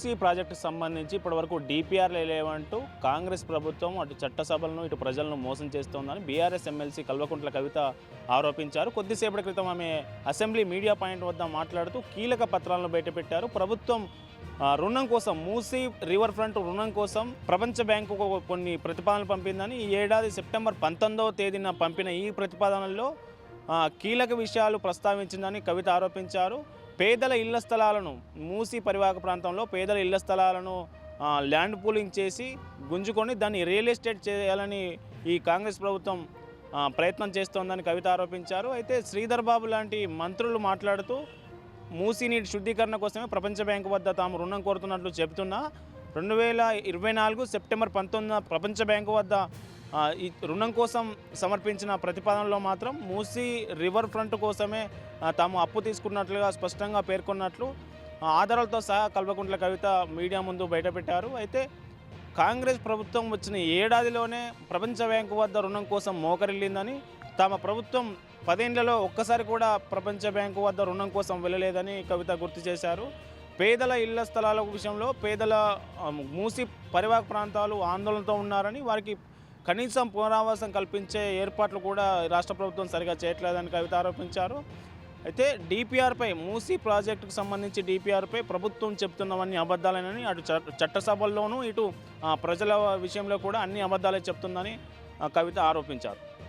మూసీ ప్రాజెక్టుకు సంబంధించి ఇప్పటివరకు డిపిఆర్లు లేవంటూ కాంగ్రెస్ ప్రభుత్వం అటు చట్టసభలను ఇటు ప్రజలను మోసం చేస్తోందని బీఆర్ఎస్ ఎమ్మెల్సీ కల్వకుంట్ల కవిత ఆరోపించారు. కొద్దిసేపటి క్రితం ఆమె అసెంబ్లీ మీడియా పాయింట్ వద్ద మాట్లాడుతూ కీలక పత్రాలను బయటపెట్టారు. ప్రభుత్వం రుణం కోసం మూసీ రివర్ ఫ్రంట్ రుణం కోసం ప్రపంచ బ్యాంకు కొన్ని ప్రతిపాదనలు పంపిందని ఈ ఏడాది సెప్టెంబర్ పంతొమ్మిదవ తేదీన పంపిన ఈ ప్రతిపాదనల్లో కీలక విషయాలు ప్రస్తావించిందని కవిత ఆరోపించారు. పేదల ఇళ్ళ స్థలాలను మూసి పరివాహక ప్రాంతంలో పేదల ఇళ్ళ స్థలాలను ల్యాండ్ పూలింగ్ చేసి గుంజుకొని దాన్ని రియల్ ఎస్టేట్ చేయాలని ఈ కాంగ్రెస్ ప్రభుత్వం ప్రయత్నం చేస్తోందని కవిత ఆరోపించారు. అయితే శ్రీధర్ బాబు లాంటి మంత్రులు మాట్లాడుతూ మూసీ నీటి శుద్ధీకరణ కోసమే ప్రపంచ బ్యాంకు వద్ద తాము రుణం కోరుతున్నట్లు చెబుతున్నా రెండు వేల ఇరవై నాలుగు సెప్టెంబర్ పంతొమ్మిదిన ప్రపంచ బ్యాంకు వద్ద ఈ రుణం కోసం సమర్పించిన ప్రతిపాదనలో మాత్రం మూసీ రివర్ ఫ్రంట్ కోసమే తాము అప్పు తీసుకున్నట్లుగా స్పష్టంగా పేర్కొన్నట్లు ఆధారాలతో సహా కల్వకుంట్ల కవిత మీడియా ముందు బయటపెట్టారు. అయితే కాంగ్రెస్ ప్రభుత్వం వచ్చిన ఏడాదిలోనే ప్రపంచ బ్యాంకు వద్ద రుణం కోసం మోకరిల్లిందని తమ ప్రభుత్వం పదేళ్ళలో ఒక్కసారి కూడా ప్రపంచ బ్యాంకు వద్ద రుణం కోసం వెళ్ళలేదని కవిత గుర్తు చేశారు. పేదల ఇళ్ళ స్థలాల విషయంలో పేదల మూసి పరివాహక ప్రాంతాలు ఆందోళనతో ఉన్నారని వారికి కనీసం పునరావాసం కల్పించే ఏర్పాట్లు కూడా రాష్ట్ర ప్రభుత్వం సరిగా చేయట్లేదని కవిత ఆరోపించారు. అయితే డిపిఆర్పై మూసీ ప్రాజెక్టుకు సంబంధించి డిపిఆర్పై ప్రభుత్వం చెప్తున్నవన్నీ అబద్ధాలేనని అటు చట్టసభల్లోనూ ఇటు ప్రజల విషయంలో కూడా అన్ని అబద్ధాలే చెప్తుందని ఆ, కవిత ఆరోపించారు.